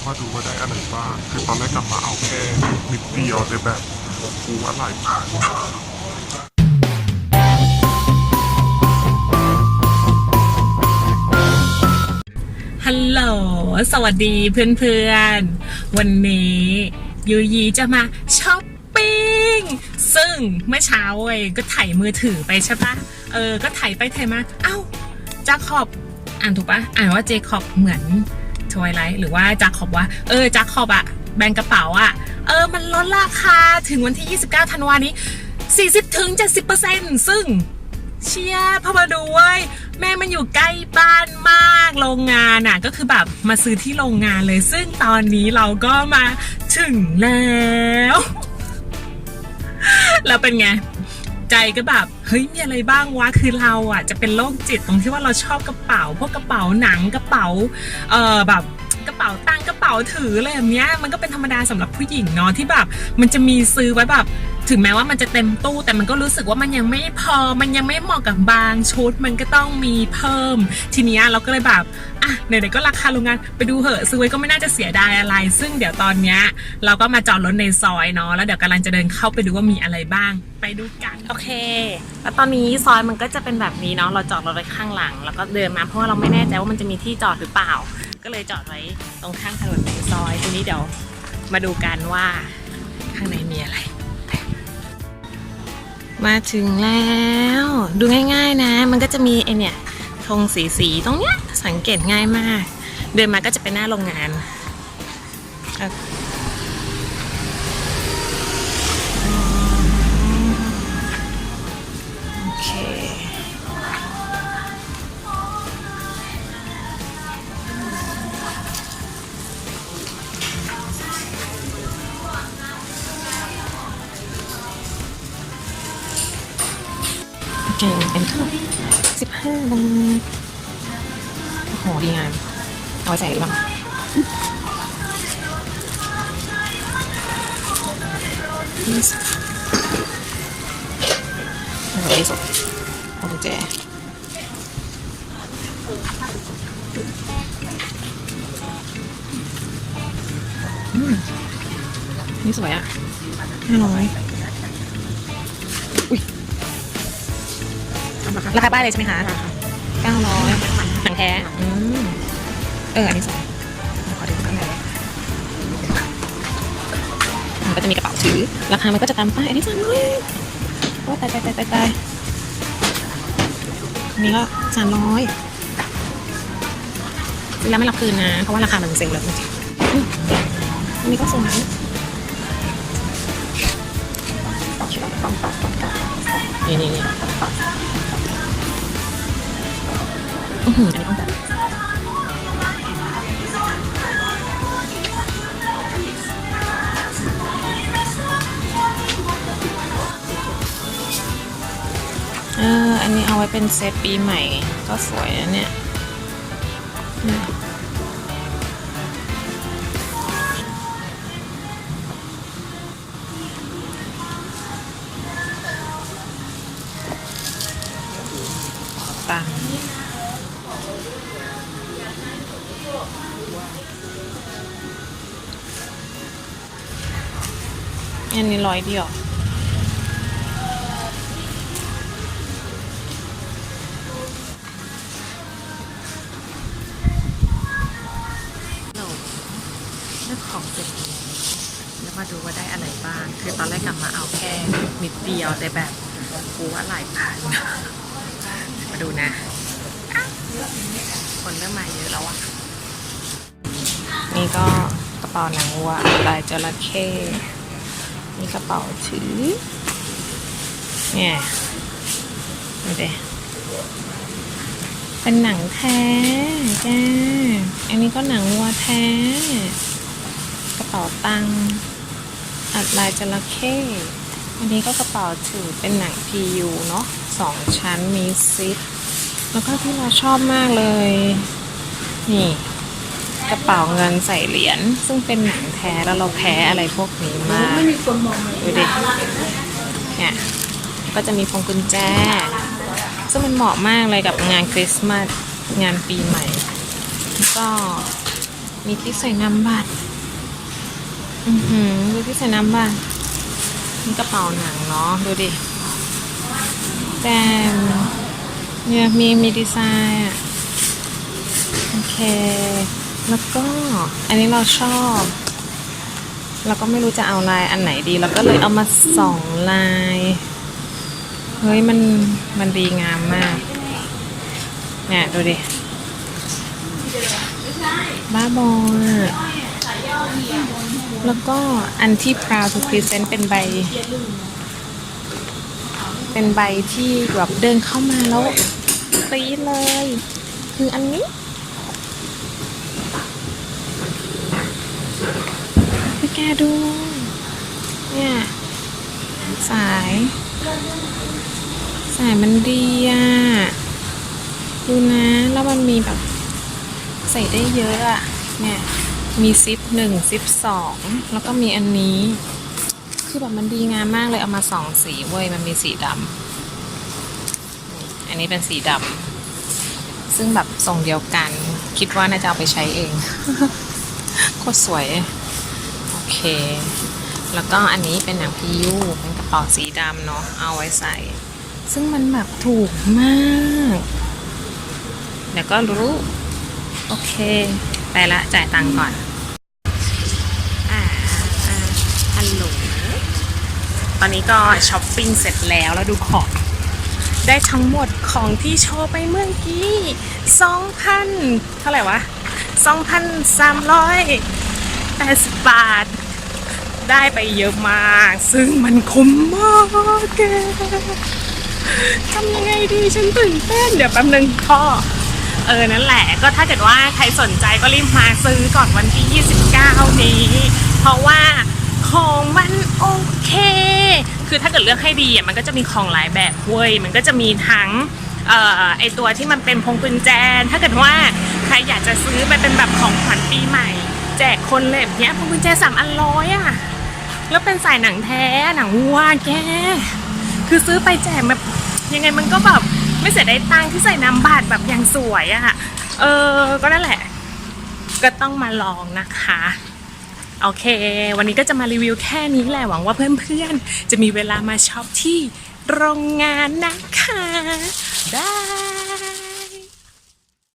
วมาดูว่าได้อะไรบ้างคือตอนแรกกลับมาเอาแค่นิดเดียวแต่แบบกูว่าหลายพันฮัลโหล สวัสดีเพื่อนๆ วันนี้ยูยีจะมาช้อปปิ้ง ซึ่งเมื่อเช้าเว้ยก็ถ่ายมือถือไปใช่ปะเออ ก็ถ่ายไปถ่ายมา เอ้าจาคอบอ่านถูกปะอ่านว่าเจคอบเหมือน ทวายไลท์หรือว่าจาคอบว่า เออจาคอบอะแบรนด์กระเป๋าอะเออมันลดราคาถึงวันที่ 29 ธันวานี้ 40ถึง70%ซึ่งเชียร์พอมาดูเว้ยแม่มันอยู่ใกล้บ้านมากโรงงานอะ ก็คือแบบมาซื้อที่โรงงานเลย ซึ่งตอนนี้เราก็มาถึงแล้ว แล้วเป็นไง ใจก็แบบเฮ้ยมีอะไรบ้างวะคือเราอะจะเป็นโรคจิตตรงที่ว่าเราชอบกระเป๋า พวกกระเป๋าหนังกระเป๋าเอ่อแบบ กระเป๋าตังค์กระเป๋าถืออะไรแบบเนี้ยมันก็เป็นธรรมดาสำหรับผู้หญิงเนาะที่แบบมันจะมีซื้อไว้แบบถึงแม้ว่ามันจะเต็มตู้แต่มันก็รู้สึกว่ามันยังไม่พอ มันยังไม่เหมาะกับบางชุด มันก็ต้องมีเพิ่ม ทีนี้เราก็เลยแบบอะไหนๆก็ราคาโรงงานไปดูเหอะซื้อไว้ก็ไม่น่าจะเสียดายอะไร ซึ่งเดี๋ยวตอนเนี้ยเราก็มาจอดรถในซอยเนาะแล้วเดี๋ยวกำลังจะเดินเข้าไปดูว่ามีอะไรบ้าง ไปดูกันโอเค แล้วตอนนี้ซอยมันก็จะเป็นแบบนี้เนาะเราจอดรถไว้ข้างหลัง แล้วก็เดินมาเพราะว่าเราไม่แน่ใจว่ามันจะมีที่จอดหรือเปล่า ก็เลยจอดไว้ตรงข้างถนนในซอยทีนี้เดี๋ยวมาดูกันว่าข้างในมีอะไร มาถึงแล้ว ดูง่ายๆนะ มันก็จะมีไอเนี่ยธงสีสีๆตรงเนี้ยสังเกตง่ายมาก เดินมาก็จะเป็นหน้าโรงงาน เก่งเป็นเท่าสิบห้าบาทโอ้โหดีงามเอาไว้ใส่หรือเปล่ายี่สิบโอ้โหสดเอากุญแจนี่สวยอะห้าร้อย ราคาป้ายเลยใช่ไหมคะเก้าร้อยหนังแท้อืมเอออันนี้สองขอดูข้างในมันก็จะมีกระเป๋าถือ ราคามันก็จะตามป้ายอันนี้สามร้อยโอ้ตายตายตายตายตายอันนี้ก็สามร้อยซื้อแล้วไม่รับคืนนะ เพราะว่าราคามันเซ็งแล้วจริงๆอืมอันนี้ก็สวยนี่นี่นี่ อื้อหืออันนี้ต้องจัดเออ อันนี้เอาไว้เป็นเซตปีใหม่ ก็สวยนะเนี่ยตัง อันนี้ร้อยเดียวเราเลือกของเสร็จแล้วมาดูว่าได้อะไรบ้าง คือตอนแรกกลับมาเอาแค่นิดเดียวแต่แบบกูว่าหลายพันมาดูนะ คนเริ่มมาเยอะแล้วอะนี่ก็กระเป๋าหนังวัวลายจระเข้ นี่กระเป๋าถือเนี่ยดูดิเป็นหนังแท้จ้าอันนี้ก็หนังวัวแท้ กระเป๋าตังค์อัดลายจระเข้อันนี้ก็กระเป๋าถือเป็นหนัง PU เนาะสองชั้นมีซิปแล้วก็ที่เราชอบมากเลย นี่ กระเป๋าเงินใส่เหรียญซึ่งเป็นหนังแท้แล้วเราแพ้อะไรพวกนี้มากดูดิเนี่ยก็จะมีพวงกุญแจ ซึ่งมันเหมาะมากเลยกับงานคริสต์มาสงานปีใหม่แล้วก็มีที่ใส่น้ำบัตรอือหือดูที่ใส่น้ำบัตรนี่กระเป๋าหนังเนาะดูดิแต่เนี่ยมีมีดีไซน์อะ โอเค แล้วก็อันนี้เราชอบเราก็ไม่รู้จะเอาลายอันไหนดีเราก็เลยเอามาสองลาย เฮ้ยมันมันดีงามมากเนี่ยดูดิบ้าบอแล้วก็อันที่ proud to present เป็นใบ เป็นใบที่แบบเดินเข้ามาแล้วกรี๊ดเลย คืออันนี้ ไปแกดู เนี่ยสาย สายมันดีอะ ดูนะ แล้วมันมีแบบ ใส่ได้เยอะอะ เนี่ย มีซิปหนึ่งซิปสอง แล้วก็มีอันนี้ คือแบบมันดีงามมากเลย เอามาสองสีเว้ย มันมีสีดำ อันนี้เป็นสีดำ ซึ่งแบบทรงเดียวกัน คิดว่าน่าจะเอาไปใช้เอง โคตรสวย เค แล้วก็อันนี้เป็นหนังพียูเป็นกระเป๋าสีดำเนาะเอาไว้ใส่ ซึ่งมันแบบถูกมากเดี๋ยวก็รู้ โอเค ไปละจ่ายตังค์ก่อนอ่าอ่าฮัลโหลตอนนี้ก็ช้อปปิ้งเสร็จแล้วแล้วดูของได้ทั้งหมดของที่โชว์ไปเมื่อกี้2,000เท่าไหร่วะ2,380บาท ได้ไปเยอะมาก ซึ่งมันคุ้มมากแกทำยังไงดีฉันตื่นเต้นเดี๋ยวแป๊บนึงพ่อเออ นั่นแหละ ก็ถ้าเกิดว่าใครสนใจก็รีบมาซื้อก่อนวันที่ 29 นี้ เพราะว่าของมันโอเค คือถ้าเกิดเลือกให้ดีอะมันก็จะมีของหลายแบบเว้ย มันก็จะมีทั้งเอ่อไอตัวที่มันเป็นพงกุญแจ ถ้าเกิดว่าใครอยากจะซื้อไปเป็นแบบของขวัญปีใหม่ แจกคนเลยแบบเนี้ยพงกุญแจสามอันร้อยอะ แล้วเป็นสายหนังแท้หนังวัวแก คือซื้อไปแจกแบบยังไงมันก็แบบไม่เสียดายตังค์ที่ใส่น้ำบาทแบบอย่างสวยอะ่ะ เออ ก็นั่นแหละ ก็ต้องมาลองนะคะ โอเค วันนี้ก็จะมารีวิวแค่นี้แหละ หวังว่าเพื่อนๆ จะมีเวลามาช็อปที่โรงงานนะคะ บาย